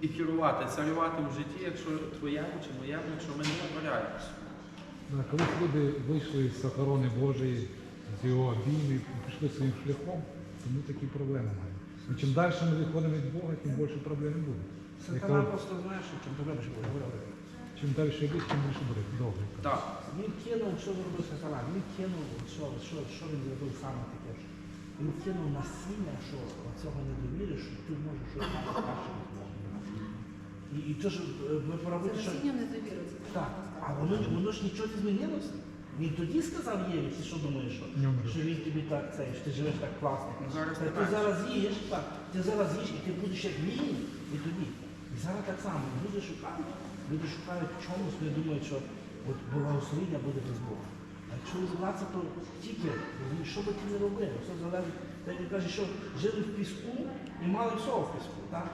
і керувати, царювати в житті, якщо твоєму чи моєму, якщо ми не покоряємося. Да, Колись люди вийшли з охорони Божої, з його обійми, і пішли своїм шляхом, тому такі проблеми маємо. І чим далі ми відходимо від Бога, тим більше проблем буде. Сатана просто знаєш, що чим що говорили. Чим далі йдеш, тим більше буде. Добре. Так. Він кинув, що зробив сатана? Він кинув, що, що, що він зробив саме таке? ж? Він кинув насіння, що цього не довіри, що ти можеш щось краще. І, і то, що ви Це поробите, що... насіння не довіри. Так, а воно, воно ж нічого не змінилося. Він тоді сказав Єві, ти що думаєш, що, що він тобі так цей, що ти живеш так класно. Ну, зараз Та ти зараз їш, так, ти зараз їш, і ти будеш як він, і тоді. І зараз так само, люди шукають, люди шукають в чомусь, вони думають, що от благословення буде без Бога. А якщо розібратися, то тільки, що би ти не робив, все залежить. Так він каже, що жили в піску і мали все в піску, так?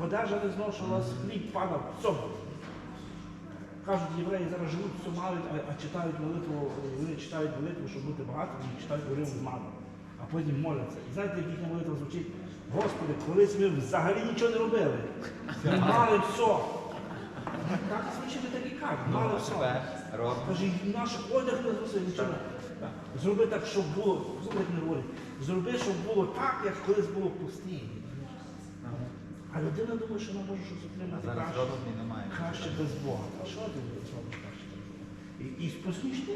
Вода вже не вас хліб падав, все було. Кажуть, євреї зараз живуть, мають, а, а читають молитву, вони читають молитву, щоб бути багатими, і читають Орим з маном, а потім моляться. І знаєте, як їхня молитва звучить? Господи, колись ми взагалі нічого не робили. Мали все. Так звучить і так і кажуть, мали все. Каже, наш одяг не зносив нічого. Зроби так, щоб було, слухайте, не говорить, зроби, щоб було так, як колись було в пустині. А людина думає, що вона може щось отримати Зараз краще. немає. Краще без Бога. А що ти зробиш краще без Бога? І, посмішно,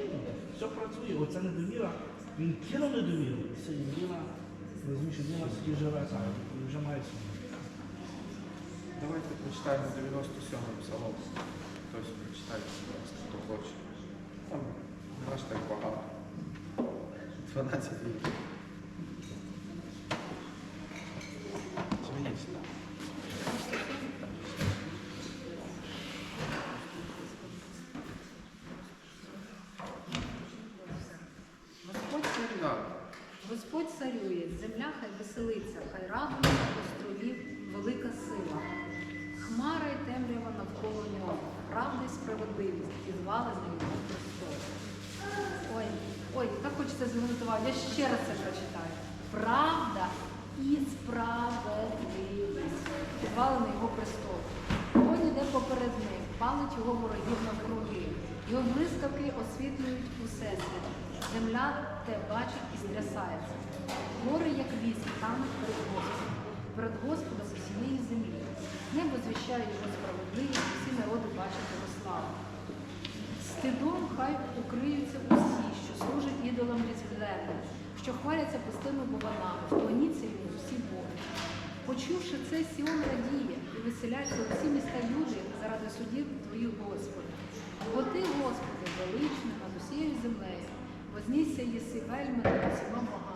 все працює. Оця недовіра, він кинув недовіру, і це людина, розумієш, людина собі живе так, і вже має свою. Давайте прочитаємо 97 псалом. Хтось ласка, хто хоче. Там не так багато. 12 віків. Чи мені читати? Господь царює. Так. Господь царює, земля хай веселиться, хай радується островів велика сила. Хмара й темрява навколо нього, правда й справедливість підвали на його престол. Ой, ой, так хочеться увагу. Я ще раз це прочитаю. Правда і справедливість підвали на його престол. Вогонь іде поперед ним, палить його ворогів навкруги. Його блискавки освітлюють усе. Земля те бачить і стрясається. Гори, як віск, тануть перед Господом, перед Господом усієї землі. Небо звіщає його справедливість, всі народи бачать його славу. Стидом хай укриються усі, що служать ідолам різблевним, що хваляться пустими буванами, вклоніться йому всі боги. Почувши це, Сіон радіє і веселяться усі міста люди заради судів твоїх Господи. Бо ти, Господи, величний над усією землею, вознісся єси вельми над усіма богами.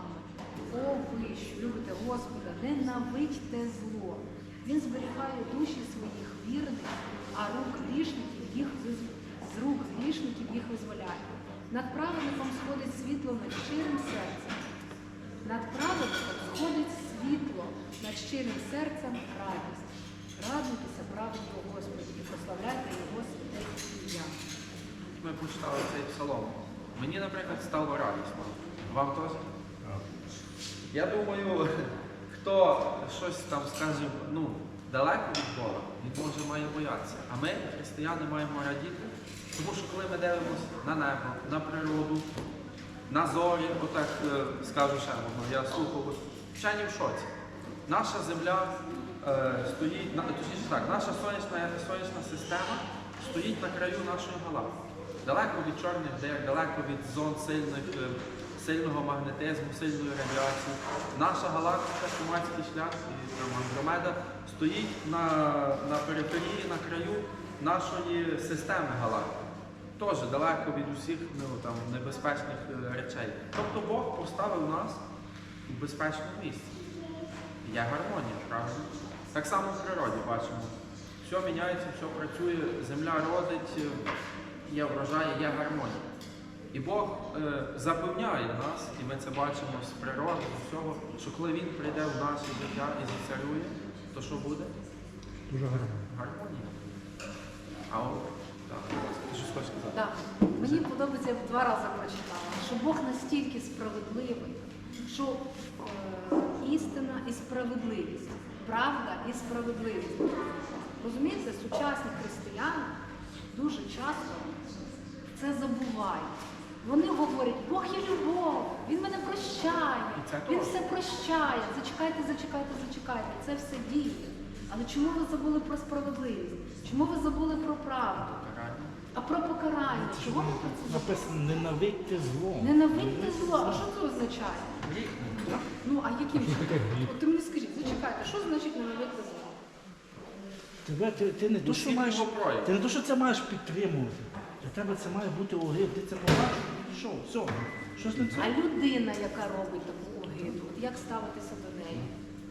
Ненавидьте зло. Він зберігає душі своїх вірних, а рук грішників їх з рук грішників їх визволяє. Над праведником сходить світло над щирим серцем. Над праведником сходить світло, над щирим серцем радість. Радуйтеся праведнику Господі і прославляйте Його святе ім'я. Ми прочитали цей псалом. Мені, наприклад, стало радісно. Вам теж? Я думаю, хто щось там скаже, ну, далеко від Бога, він може має боятися. А ми, християни, маємо радіти. Тому що коли ми дивимося на небо, на природу, на зорі, отак е, скажу ще одно, я слухав, вчені в шоці. Наша земля е, стоїть, на, точніше так, наша сонячна, сонячна система стоїть на краю нашої галактики. Далеко від чорних дир, далеко від зон сильних, е, сильного магнетизму, сильної радіації. Наша галактика, Шумацький шлях і Андромеда стоїть на, на периферії, на краю нашої системи галактики. Теж далеко від усіх ну, там, небезпечних е, речей. Тобто Бог поставив нас у безпечному місці. Є гармонія, правда? Так само в природі бачимо. Все міняється, все працює, земля родить, е, є врожай, є гармонія. І Бог е, запевняє нас, і ми це бачимо з природи, з усього, що коли Він прийде в наше життя і зацарює, то що буде? Дуже гарно. Гармонія. А от, так, ти щось хочеш сказати? Так. Мені подобається, я два рази прочитала, що Бог настільки справедливий, що е, істина і справедливість правда і справедливість. Розумієте, сучасні християни дуже часто це забувають. Вони говорять, Бог є любов, Він мене прощає, Він все прощає. Зачекайте, зачекайте, зачекайте. Це все діє. Але чому ви забули про справедливість? Чому ви забули про правду? А про покарання? Чого ви про це? Написано, ненавидьте зло. Ненавидьте зло. А що це означає? Ну а яким чином? От ти мені скажіть, зачекайте, що значить ненавидьте зло? Тебе, ти, ти не то, що маєш, ти не то, що це маєш підтримувати. Для тебе це має бути огид. Ти це побачив, що, все, щось не А людина, яка робить таку огиду, от як ставитися до неї?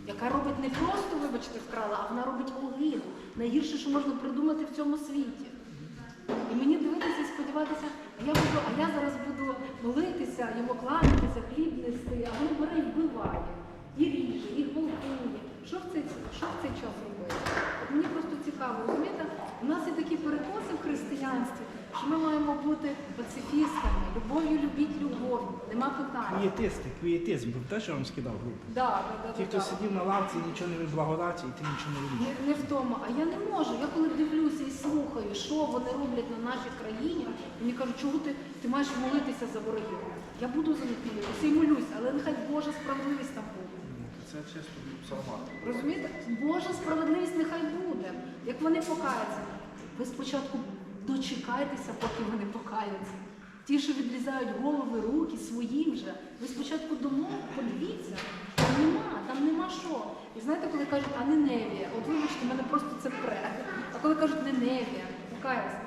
Яка робить не просто, вибачте, вкрала, а вона робить огиду. Найгірше, що можна придумати в цьому світі. І мені дивитися і сподіватися, а я буду, а я зараз буду молитися, йому кланятися, хліб нести, а він бере і вбиває, і ріже, і гвалтує. Що в цей, що в цей час робити? От мені просто цікаво, розумієте, у нас є такі перекоси в християнстві, що ми маємо бути пацифістами, любов'ю любіть любов, нема питань. Квієтисти, квієтизм, був те, що я вам скидав групу. Да, да, да, Ті, да, хто да. сидів на лавці нічого не від благодаті, і ти нічого не робиш. Не, не в тому, а я не можу. Я коли дивлюся і слухаю, що вони роблять на нашій країні, мені кажуть, чого ти, ти маєш молитися за ворогів. Я буду за них молитися і молюсь, але нехай Божа справедливість там буде. Це чисто псалмат. Розумієте? Божа справедливість нехай буде. Як вони покаються, ви спочатку дочекайтеся, поки вони покаються. Ті, що відрізають голови, руки свої вже. Ви спочатку домо подивіться. Там нема, там нема що. І знаєте, коли кажуть, а Неневія, от вибачте, мене просто це пре. А коли кажуть Неневія, покаялася,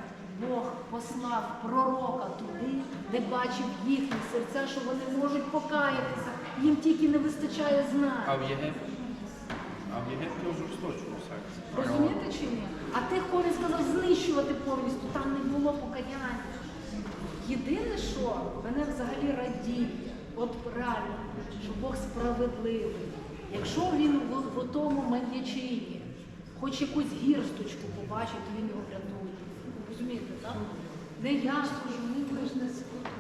Бог послав пророка туди, де бачив їхні серця, що вони можуть покаятися. Їм тільки не вистачає знань. А в Єгипті? А в Єгипті жорсточому серці. Розумієте чи ні? А тих, кого він сказав знищувати повністю, там не було покаяння. Єдине, що мене взагалі радіє, от реально, що Бог справедливий. Якщо він в, в тому маньячині хоч якусь гірсточку побачить, то він його врятує. Розумієте, так? Не я скажу, не ви ж не.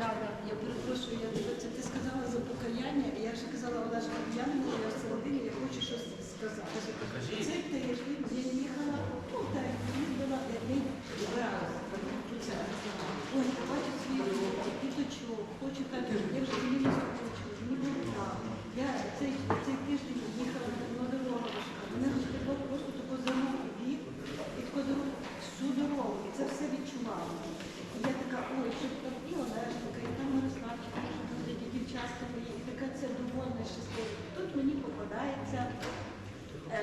Да, да. Я перепрошую, я ти сказала за покаяння, і я вже казала Олежка П'янина, я в середині, я хочу щось сказати. Кажіть. Цей тиждень я їхала, ну так, їздила, я не збиралася про це. Ой, бачу свої роботи, діточок, хочу так, я вже змінилася хочу, мені було так. Я цей, цей тиждень їхала на дорогу, мене розпекло просто таку замок бік, і таку дорогу всю дорогу, і це все відчувала. І я така, ой, що так і Олежка, і там Мирославчика, що там такі дівчатка мої, і така це довольна щаслива. Тут мені попадається е,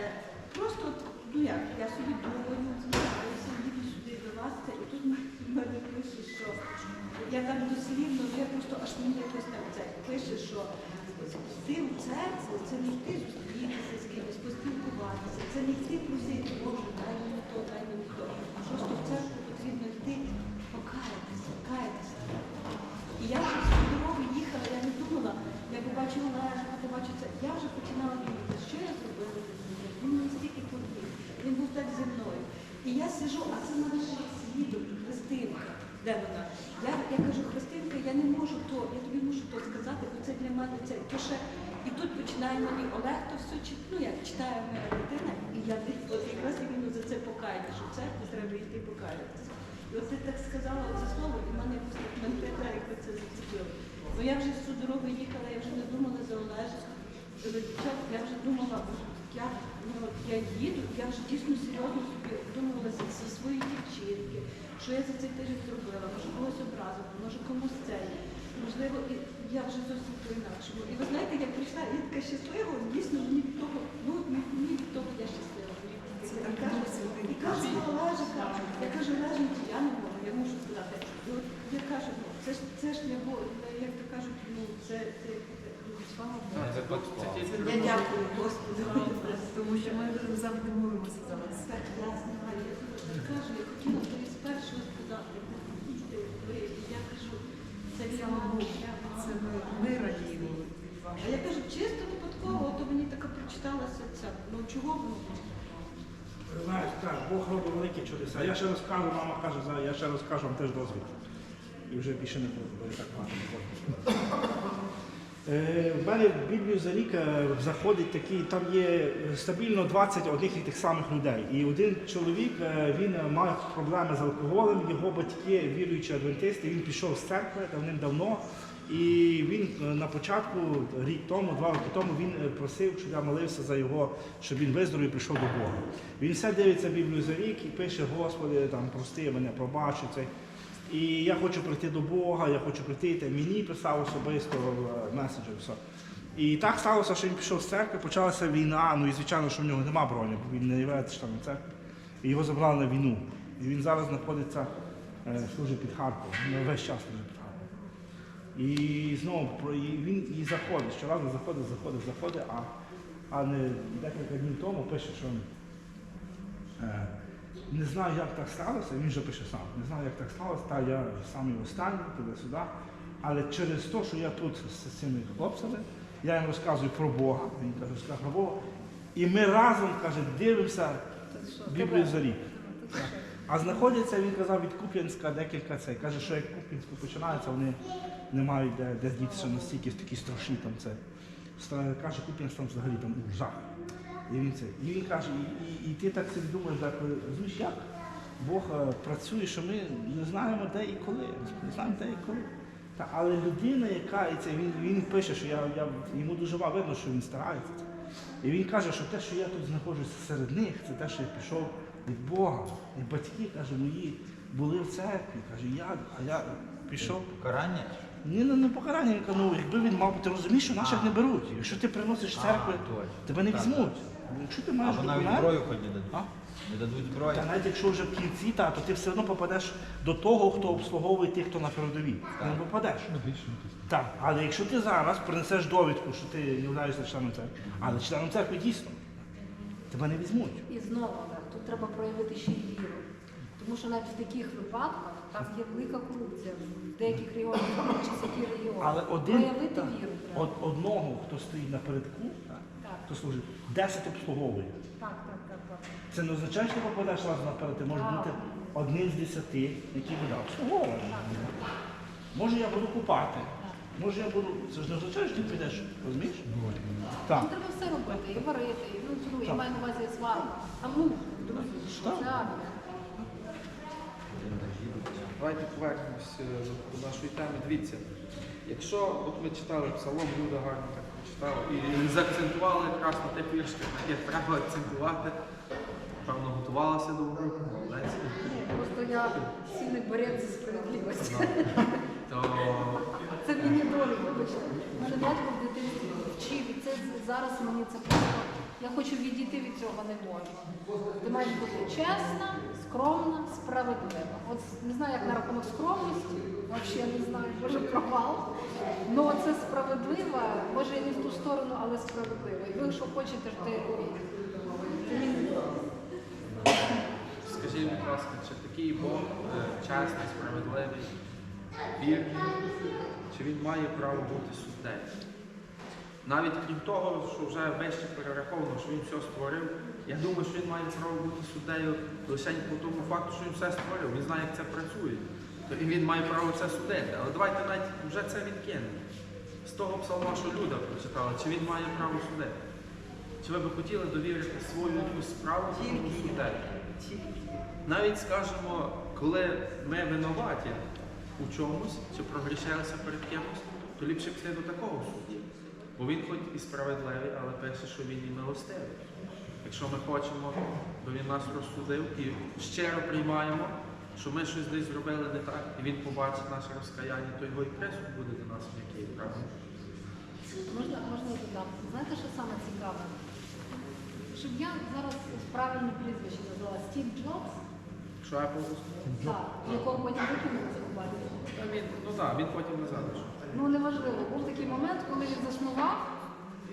просто, от, ну як, я собі думаю, збираюся, їду сюди до вас, це, і тут в мене пише, що я так дослівно, ну, я просто аж мені якось так це пише, що ти в церкву, це не йти зустрітися з кимось, поспілкуватися, це не йти просити, Боже, дай мені то, дай мені то. Просто в церкву потрібно йти, покаятися, каятися. І я вже всю дорогу їхала, я не думала, я побачила Лежа, побачу це. Я вже починала думати, що я зробила для нього. Він мені стільки подвиг, він був так зі мною. І я сижу, а це мене ще свідок, Христинка. Де вона? Я, я кажу, Христинка, я не можу то, я тобі можу то сказати, бо це для мене це. То ще, і тут починає мені Олег то все чит- ну як читає моя дитина, і я від- от якраз іменно за це покаяння, що в церкву треба йти покаятися. І от ти так сказала це слово, і в мене якось так мене якби це зацепило. Бо я вже всю дорогу їхала, я вже не думала за Олежа. Я вже думала, я, ну, я їду, я вже дійсно серйозно собі думала за, за свої дівчинки, що я за цей тиждень зробила, може когось образила, може комусь це. Можливо, і я вже зовсім по-інакшому. І ви знаєте, я прийшла, я така щаслива, дійсно мені від того, ну мені від того я щаслива. І кажу, і кажу Олежика, я кажу, Олежик, я не можу, я мушу сказати. І от я кажу, ну, це ж це ж не як кажуть, ну це, це, слава Богу. Я дякую Господу, тому що ми завжди молимося за вас. Так, я знаю, я кажу, я хотіла тобі спершу сказати, я кажу, це для Слава. Богу, це ми, радіємо А я кажу, чисто випадково, то мені така прочиталася ця. Ну чого б ну? Знаєш, так, Бог робить великі чудеса. Я ще розкажу, мама каже, я ще розкажу вам теж дозвіл. І вже більше не буду, бо я так не хочу. Е, мене в Біблію за рік заходить такий, там є е, стабільно 20 одних і тих самих людей. І один чоловік е, він мав проблеми з алкоголем, його батьки віруючі адвентисти, він пішов з церкви давним-давно. І він на початку, рік тому, два роки тому, він просив, щоб я молився за його, щоб він виздоровів і прийшов до Бога. Він все дивиться Біблію за рік і пише, Господи, там прости мене, пробачу це. І я хочу прийти до Бога, я хочу прийти, та мені писав особисто в меседжер. Все. І так сталося, що він пішов з церкви, почалася війна, ну і звичайно, що в нього нема броні, бо він не є членом церкви. І його забрали на війну. І він зараз знаходиться, е, служить під Харковом, ну, весь час служить під Харковом. І знову і він і заходить, щоразу заходить, заходить, заходить, а, а не декілька днів тому пише, що е, не знаю, як так сталося, він вже пише сам. Не знаю, як так сталося, та я самий останній, туди-сюди. Але через те, що я тут з цими хлопцями, я їм розказую про Бога, він каже, розказує про Бога. І ми разом, каже, дивимося Біблію за рік. А знаходяться, він казав, від Куп'янська декілька цей. Каже, що як Куп'янську починається, вони не мають де, де дітися настільки такі страшні там це. Каже, Куп'янськ там взагалі там жах. І він це. І він каже, і, і, і ти так собі думаєш, так, розумієш, як Бог е, працює, що ми не знаємо де і коли. Не знаємо де і коли. Та, але людина, яка і це, він, він пише, що я, я, йому дуже видно, що він старається. І він каже, що те, що я тут знаходжуся серед них, це те, що я пішов від Бога. І батьки, каже, мої були в церкві. Каже, я, а я пішов. Покарання? Ні, ну не покарання, він каже, ну якби він мав, ти розумієш, що наших не беруть. Якщо ти приносиш церкви, А, тебе не Так, візьмуть. Якщо ти маєш Або навіть документ, зброю хоч не дадуть. А? Не дадуть зброю. та навіть якщо вже в кінці, та, то ти все одно попадеш до того, хто обслуговує тих, хто на передовій. Ти не попадеш. Так, але якщо ти зараз принесеш довідку, що ти не являєшся членом церкви, але членом церкви дійсно, тебе не візьмуть. І знову тут треба проявити ще й віру. Тому що навіть в таких випадках там є велика корупція в деяких регіонах, чи які регіони. Але один проявити так, віру треба. од, одного, хто стоїть напередку, так, Так. хто служить, 10 обслуговує. Так, так, так, так. Це не означає, що ти попадеш раз наперед, ти можеш бути одним з десяти, який буде обслуговувати. Може я буду купати, може я буду. Це ж не означає, що ти підеш, розумієш? Так. Ну, треба все робити, і варити, і ну, ну, я маю на увазі сварку. А ну, друзі, що. Давайте повернемось е, до нашої теми. Дивіться, якщо от ми читали псалом, люди гарно так прочитали і заакцентували якраз на тих віршах, на яких треба акцентувати, певно, готувалася до уроку, молодець. Просто я сильний борець за справедливість. То Це мені долі, вибачте. Мене батько в дитинстві вчив, і це зараз мені це просто. Я хочу відійти від цього не можу. Ти маєш бути чесна, скромна, справедлива. От не знаю, як на рахунок скромності, взагалі не знаю, може провал. Ну це справедлива, може і не в ту сторону, але справедлива. І ви, що хочете, ж те робіть. Скажіть, будь ласка, чи такий Бог е, чесний, справедливий, вірний, чи він має право бути суддею? Навіть крім того, що вже вище перераховано, що він все створив, я думаю, що він має право бути суддею лише по тому факту, що він все створив. Він знає, як це працює. То і він має право це судити. Але давайте навіть вже це відкинемо. З того псалма, що Люда прочитала, чи він має право судити? Чи ви би хотіли довірити свою справу тому суддею? Навіть скажемо, коли ми винуваті у чомусь чи прогрішилися перед кимось, то ліпше піти до такого судді. Бо він хоч і справедливий, але пише, що він і милостивий. Якщо ми хочемо, бо він нас розсудив і щиро приймаємо, що ми щось десь зробили не так, і він побачить наше розкаяння, то його і присуд буде для нас м'який, правда? Можна, можна я додам? Знаєте, що саме цікаве? Щоб я зараз правильне прізвище назвала Стів Джобс, Що заснував? так, якого потім викинули з побачення. Ну так, він потім не залишив. Ну неважливо, був такий момент, коли він заснував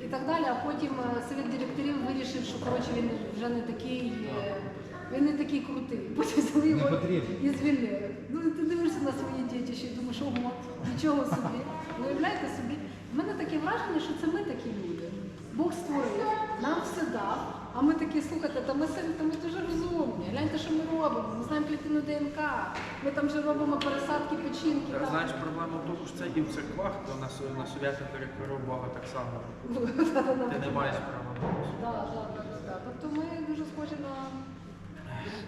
і так далі, а потім е, совет директорів вирішив, що коротше він вже не такий, е, він не такий крутий. Потім взяли його і звільнили. Ну ти дивишся на свої дітище і думаєш, ого, нічого собі. Уявляєте собі? В мене таке враження, що це ми такі люди. Бог створив, нам все дав, а ми такі, слухайте, та ми самі, та ми дуже розумні. Гляньте, що ми робимо. Ми знаємо клітину ДНК. Ми там вже робимо пересадки печінки. Так, там. Знаєш, проблема в тому, що це і в церквах, то на, су- на совєтах перекорив Бога так само. Ти не маєш права на да, да, да. Тобто ми дуже схожі на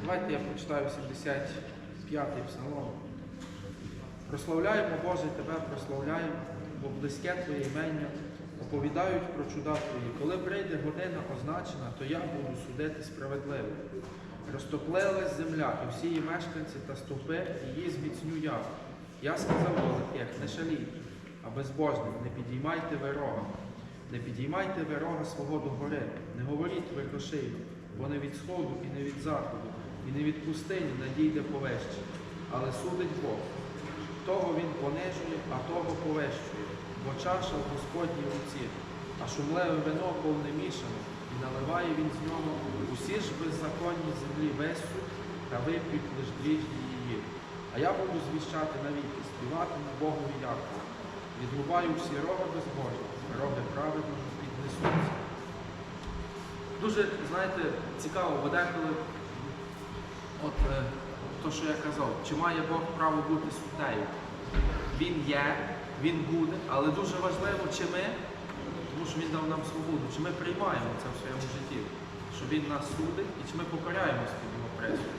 Давайте я прочитаю 75-й псалом. Прославляємо Боже Тебе, прославляємо, бо близьке Твоє імення, оповідають про чуда Твої. Коли прийде година означена, то я буду судити справедливо. Розтоплилась земля, і всі її мешканці та стовпи, її зміцню я. Я сказав до таких, не шаліть, а безбожних, не підіймайте ви рога. Не підіймайте ви рога свого до гори, не говоріть ви кошию, бо не від сходу і не від заходу, і не від пустині надійде повещі. Але судить Бог. Того він понижує, а того повещує, бо чаша в Господній руці, а шумлеве вино повне мішане, і наливає він з нього усі ж беззаконні землі весу, та вип'ють лиш дріжджі її. А я буду звіщати навіки, співати співатиму Богові Якова. Відрубаю всі роги безбожні, роги праведного піднесуться. Дуже, знаєте, цікаво, бо деколи, от е, то, що я казав, чи має Бог право бути суддею? Він є, він буде, але дуже важливо, чи ми, тому що він дав нам свободу, чи ми приймаємо це в своєму житті, що він нас судить і чи ми покоряємося під його пресою.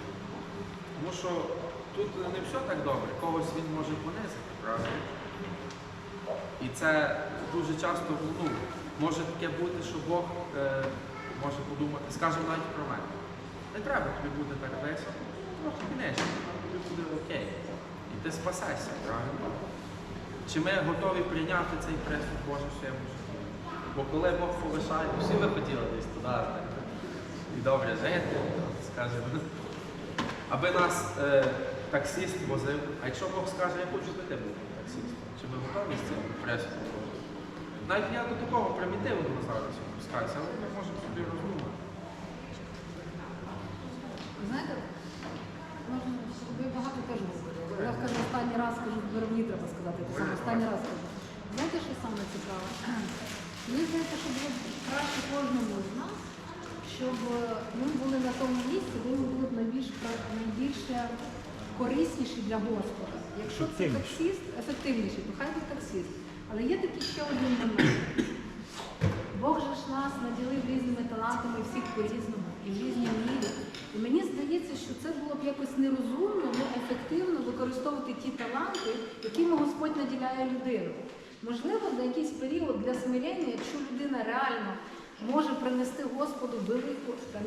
Тому що тут не все так добре, когось він може понизити, правда? І це дуже часто ну, може таке бути, що Бог е, може подумати, скажімо навіть про мене. Не треба тобі бути так весело, трохи нижче, тобі буде окей. І ти спасешся, правильно? Чи ми готові прийняти цей пресуд Божий в своєму житті? Бо коли Бог повишає, всі ви хотіли десь туди, і добре жити, скажімо. Аби нас е, таксист возив, а якщо Бог скаже, я хочу би ти був таксистом, чи ми готові з цим пресудом Божим? Навіть я до такого примітивного зараз опускаюся, але ми можемо собі роздумати. Ви знаєте, можна ви багато теж говорили. Я кажу останній мені треба сказати, те саме останній раз. Знаєте, що саме цікаве? Мені здається, що було б краще кожному з нас, щоб ми були на тому місці, де ми були б найбільш найбільше корисніші для Господа. Якщо це таксіст, ефективніший, то хай буде таксіст. Але є такий ще один момент. Бог же ж нас наділив різними талантами всіх по-різному і в різній мірі. І мені здається, що це було б якось нерозумно, неефективно використовувати ті таланти, якими Господь наділяє людину. Можливо, на якийсь період для смирення, якщо людина реально може принести Господу велику та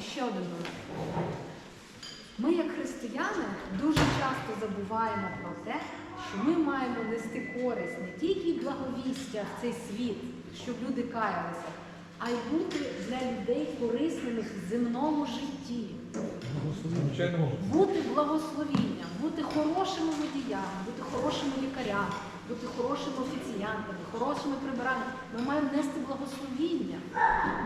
ще один момент. Ми, як християни, дуже часто забуваємо про те, що ми маємо нести користь не тільки благовістя в цей світ, щоб люди каялися, а й бути для людей корисними в земному житті, бути благословінням, бути хорошими водіями, бути хорошими лікарями, бути хорошими офіціянтами, хорошими прибираннями. Ми маємо нести благословіння.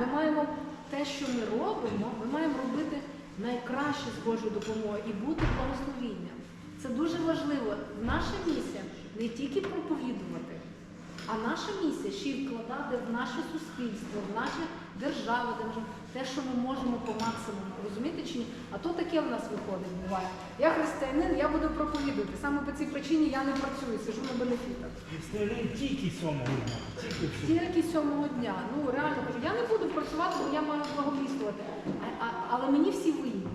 Ми маємо те, що ми робимо, ми маємо робити найкраще з Божою допомогою і бути благословінням. Це дуже важливо. Наша місія не тільки проповідувати, а наша місія ще й вкладати в наше суспільство, в нашу державу, те, що ми можемо по максимуму. Розумієте чи ні? А то таке в нас виходить, буває. Я християнин, я буду проповідувати. Саме по цій причині я не працюю, сижу на бенефітах. Стрілин тільки сьомого дня. Тільки сьомого дня. Ну реально кажу, я не буду працювати, бо я маю а, але мені всі винні.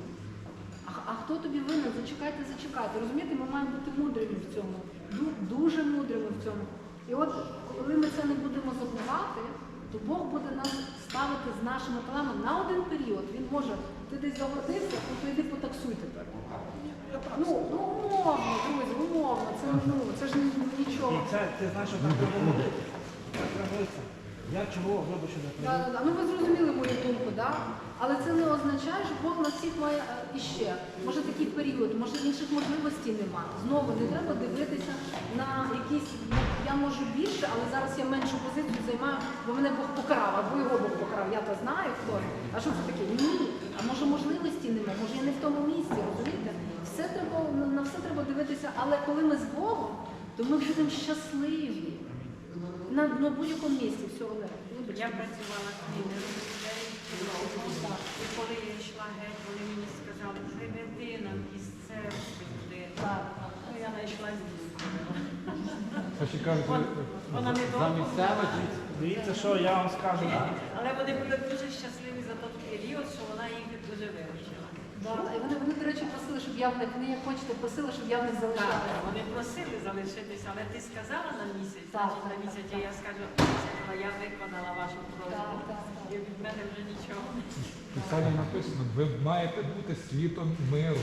А, хто тобі винен? Зачекайте, зачекайте. Розумієте, ми маємо бути мудрими в цьому. Ду- дуже мудрими в цьому. І от коли ми це не будемо забувати, то Бог буде нас ставити з нашими талами на один період. Він може, ти десь загордився, то йди потаксуй тепер. Ну, ну умовно, друзі, умовно. Це ну це ж нічого. І це, ти знаєш, що так треба робити. Так треба робити. Я чого вибачу не Да, да, да. Ну ви зрозуміли мою думку, да? але це не означає, що Бог нас всіх має е, іще. Може такий період, може інших можливостей немає. Знову не треба дивитися на якісь я можу більше, але зараз я меншу позицію займаю, бо мене Бог покарав, або його Бог покарав. Я то знаю хто. А що це таке? Ні. А може можливості немає, може я не в тому місці, розумієте? Все треба на- все треба дивитися, але коли ми з Богом, то ми будемо щасливі. На, на будь-якому місці всього не Вибачте. Я працювала з лідером людей, і коли я йшла геть, вони мені сказали, сказали, приведи нам із церкви я знайшла дійсно. Не за місцевих. Дивіться, що я вам скажу. Але вони були дуже щасливі за той період, що вона їх дуже виручила. Да, і вони, вони, до речі, просили, щоб я в них, вони як хочете, просили, щоб я в них Так, залишалася. вони просили залишитися, але ти сказала на місяць, Так, значить на так, місяць так. я скажу, «Це я виконала вашу просьбу. Так, так, так. І від мене вже нічого. Писання написано, ви маєте бути світом миру.